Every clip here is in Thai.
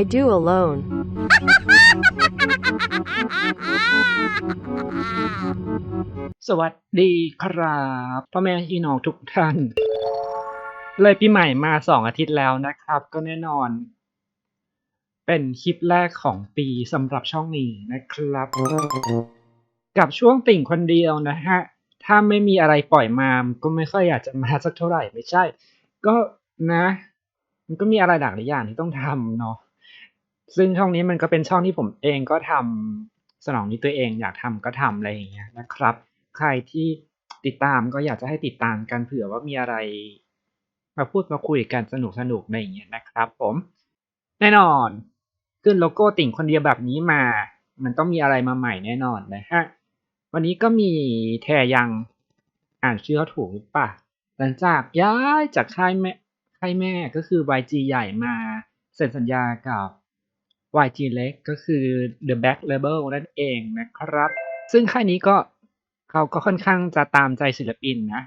I do alone. สวัสดีครับพ่อแม่พี่น้องทุกท่าน เลยปีใหม่มาสองอาทิตย์แล้วนะครับ ก็แน่นอน เป็นคลิปแรกของปีสำหรับช่องนี้นะครับ กับช่วงติ่งคนเดียวนะฮะ ถ้าไม่มีอะไรปล่อยมามก็ไม่ค่อยอยากจะมาสักเท่าไหร่ไม่ใช่ ก็นะ มันก็มีอะไรหลากหลายอย่างที่ต้องทำเนาะ ซึ่งช่องนี้มันก็เป็นช่องที่ผมเองก็ทำสนองนี้ตัวเองอยากทำก็ทำอะไรอย่างเงี้ยนะครับ ใครที่ติดตามก็อยากจะให้ติดตามกันเผื่อว่ามีอะไร มาพูดมาคุยกันสนุกสนุกอะไรอย่างเงี้ยนะครับ ผม แน่นอน ขึ้นโลโก้ติ่งคนเดียวแบบนี้มา มันต้องมีอะไรมาใหม่แน่นอนนะฮะวันนี้ก็มีแทยังอ่านชื่อเขาถูกหรือปล่าหลังจากย้ายจากค่ายแม่ค่ายแม่ก็คือ YG ใหญ่มาเซ็นสัญญากับ YG เล็กก็คือ The Black Label นั่นเองนะครับ ซึ่งค่ายนี้ก็เขาก็ค่อนข้างจะตามใจศิลปินนะ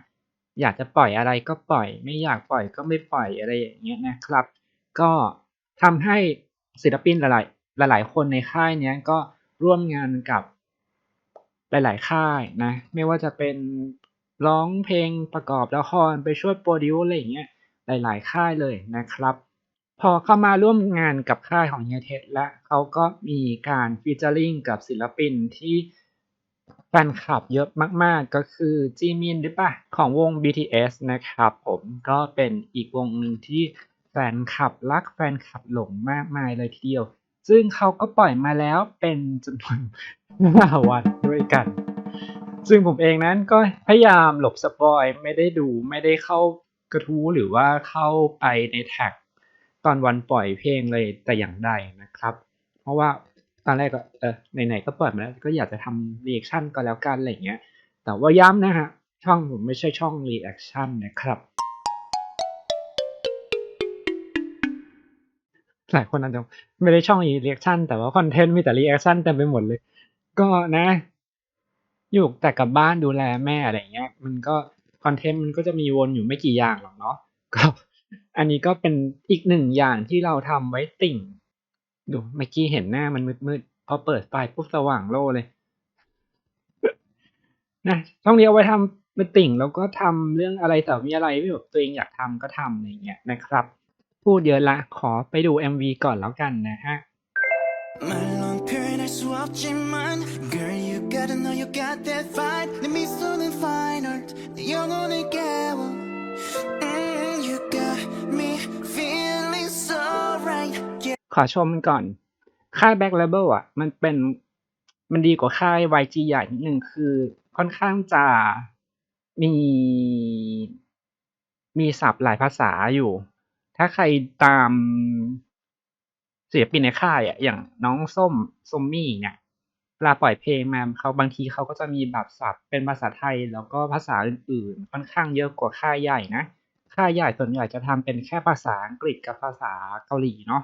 อยากจะปล่อยอะไรก็ปล่อย ไม่อยากปล่อยก็ไม่ปล่อยอะไรอย่างเงี้ยนะครับ ก็ทำให้ศิลปินหลาย ๆ หลาย ๆ คนในค่ายนี้ก็ร่วมงานกับหลาย ๆ ค่ายนะ ไม่ว่าจะเป็นร้องเพลงประกอบละครไปช่วยโปรดิวอะไรอย่างเงี้ยหลาย ๆ ค่ายเลยนะครับ พอเข้ามาร่วมงานกับค่ายของเฮียเทสและเขาก็มีการฟีเจอริงกับศิลปินที่แฟนคลับเยอะมากๆก็คือจีมินหรือปะของวง BTS นะครับผมก็เป็นอีกวงหนึ่งที่แฟนคลับรักแฟนคลับหลงมากมายเลยทีเดียว ซึ่งเขาก็ปล่อยมาแล้วเป็นจำนวนห้าวันด้วยกัน ซึ่งผมเองนั้นก็พยายามหลบสปอยไม่ได้ดูไม่ได้เข้ากระทู้หรือว่าเข้าไปในแท็ก ตอนวันปล่อยเพลงเลยแต่อย่างใดนะครับ เพราะว่าตอนแรกก็เออไหนๆก็เปล่อยมาแล้วก็อยากจะทำรีแอคชั่นก็แล้วกันอะไรอย่างเงี้ย แต่ว่าย้ำนะฮะช่องผมไม่ใช่ช่องรีแอคชั่นนะครับหลายคนอาจจะไม่ได้ช่องรีแอคชั่นแต่ว่าคอนเทนต์มีแต่รีแอคชั่นเต็มไปหมดเลย ก็นะ อยู่แต่กับบ้านดูแลแม่อะไรเงี้ย มันก็คอนเทนต์มันก็จะมีวนอยู่ไม่กี่อย่างหรอกเนาะก็ อันนี้ก็เป็นอีกหนึ่งอย่างที่เราทำไว้ติ่ง ดูเมื่อกี้เห็นหน้ามันมืดๆพอเปิดไฟปุ๊บสว่างโล่เลย นะช่องนี้เอาไว้ทำเป็นติ่ง แล้วก็ทำเรื่องอะไรแต่มีอะไรที่แบบตัวเองอยากทำก็ทำอะไรอย่างเงี้ยนะครับ พูดเยอะละขอไปดู MV ก่อนแล้วกันนะฮะ 말론 표현할 수 없지만 Girl you gotta know you got that fight 내 미소는 fine art 내 영혼을 깨워 ขอชมมันก่อน ค่าย Back Label อะ มันเป็นมันดีกว่าค่าย YG ใหญ่นิดนึงคือค่อนข้างจะมีมีศัพท์หลายภาษาอยู่ ถ้าใครตามศิลปินในค่ายอะอย่างน้องส้มส้มมี่เนี่ยเวลาปล่อยเพลงมาเขาบางทีเขาก็จะมีแบบศัพท์เป็นภาษาไทย แล้วก็ภาษาอื่นๆ ค่อนข้างเยอะกว่าค่ายใหญ่นะ ค่ายใหญ่ส่วนใหญ่จะทำเป็นแค่ภาษาอังกฤษกับภาษาเกาหลีเนาะ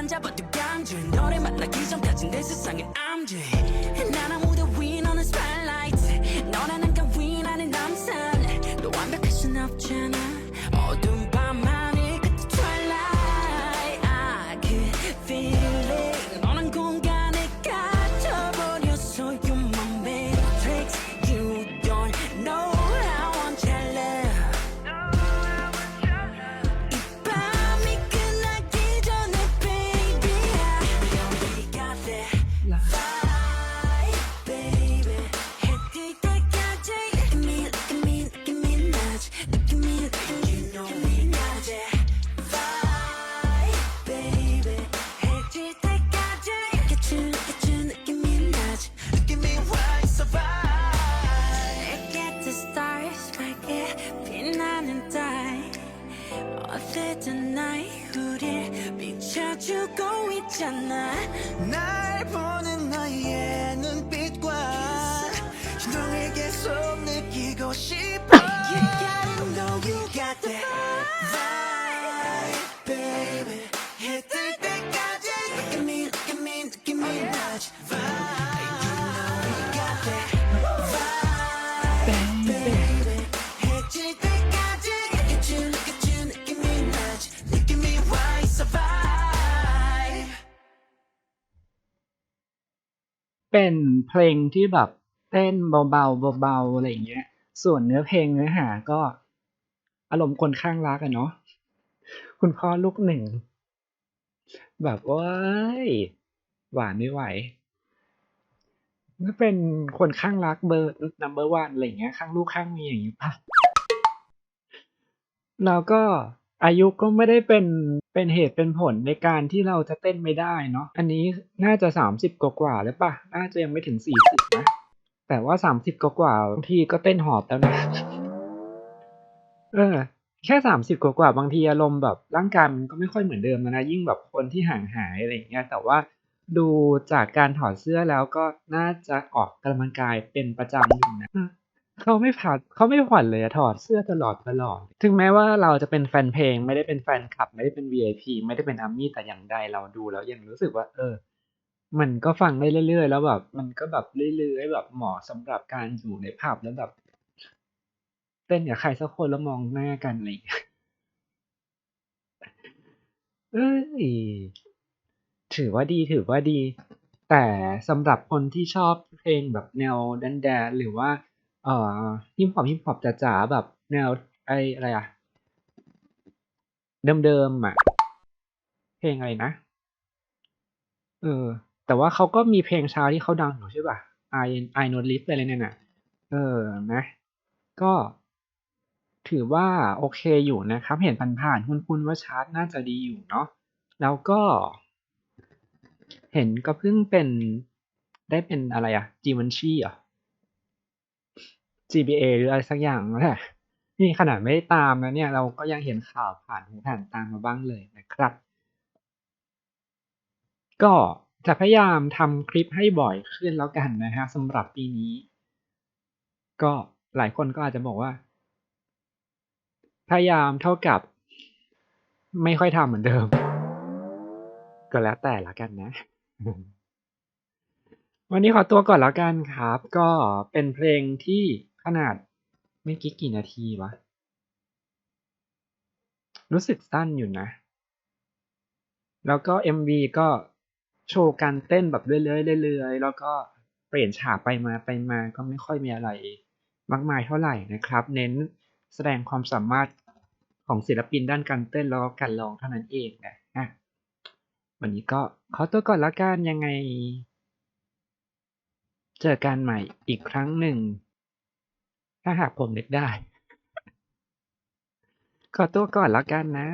수만 잡아도 감지. 너를 만나기 전까지 내 세상은 암지 주고 있잖아. 날 보는 너의 눈빛과 신동을 계속 느끼고 싶어. You gotta know you got that เป็นเพลงที่แบบเต้นเบาๆเบาๆอะไรอย่างเงี้ย ส่วนเนื้อเพลงเนื้อหาก็ อารมณ์คนข้างรักอะเนาะคุณพ่อลูกหนึ่ง แบบว้ายหวานไม่ไหวก็เป็นคนข้างรักเบอร์ number one อะไรอย่างเงี้ยข้างลูกข้างเมียอย่างงี้ปะแล้วก็ อายุก็ไม่ได้เป็นเป็นเหตุเป็นผลในการที่เราจะเต้นไม่ได้เนาะอันนี้น่าจะสามสิบกว่าๆแล้วป่ะน่าจะยังไม่ถึงสี่สิบนะ แต่ว่าสามสิบกว่าบางทีก็เต้นหอบแล้วนะเออแค่สามสิบกว่าบางทีอารมณ์แบบร่างกายมันก็ไม่ค่อยเหมือนเดิมแล้วนะ ยิ่งแบบคนที่ห่างหายอะไรอย่างเงี้ยแต่ว่าดูจากการถอดเสื้อแล้วก็น่าจะออกกำลังกายเป็นประจำอยู่นะ เขาไม่ผ่านเขาไม่ผ่อนเลยอะถอดเสื้อตลอดตลอด ถึงแม้ว่าเราจะเป็นแฟนเพลง ไม่ได้เป็นแฟนคลับ ไม่ได้เป็น VIP ไม่ได้เป็นอาร์มี่แต่อย่างใดเราดูแล้วยังรู้สึกว่า เออ มันก็ฟังได้เรื่อยๆ แล้วแบบ มันก็แบบเรื่อยๆแบบเหมาะสำหรับการอยู่ในผับแล้วแบบเต้นกับใครสักคนแล้วมองหน้ากันอะไรอย่างเงี้ยเอ้ยถือว่าดีถือว่าดี แต่สำหรับคนที่ชอบเพลงแบบแนวแดนๆหรือว่า เอ่อฮิปฮอปฮิปฮอปจ๋าๆแบบแนวไออะไรอะเดิมๆอะเพลงอะไรนะเออ แต่ว่าเขาก็มีเพลงชาที่เขาดังอยู่ใช่ป่ะ I I Know Live อะไรเนี่ยน่ะเออนะ ก็ถือว่าโอเคอยู่นะครับ เห็นผ่านๆคุ้นๆว่าชาร์ตน่าจะดีอยู่เนาะแล้วก็ เห็นก็เพิ่งเป็นได้เป็นอะไรอะจีวันชีเหรอ GBA หรืออะไรสักอย่างนั่นแหละนี่ขนาดไม่ได้ตามนะเนี่ยเราก็ยังเห็นข่าวผ่านหูผ่านตามมาบ้างเลยนะครับ ก็จะพยายามทำคลิปให้บ่อยขึ้นแล้วกันนะฮะสำหรับปีนี้ ก็หลายคนก็อาจจะบอกว่า พยายามเท่ากับ ไม่ค่อยทำเหมือนเดิม ก็แล้วแต่ละกันนะ วันนี้ขอตัวก่อนแล้วกันครับ ก็เป็นเพลงที่ ขนาดไม่กี่กี่นาทีวะ รู้สึกสั้นอยู่นะ แล้วก็ MV ก็โชว์การเต้นแบบเรื่อยๆเรื่อยๆแล้วก็เปลี่ยนฉากไปมาไปมาก็ไม่ค่อยมีอะไร มากมายเท่าไหร่นะครับ เน้นแสดงความสามารถของศิลปินด้านการเต้นแล้วก็การร้องเท่านั้นเองนะอะวันนี้ก็ขอตัวก่อนละกันยังไง เจอกันใหม่อีกครั้งหนึ่ง ถ้าหากผมนึกได้ ขอตัวก่อนแล้วกันนะ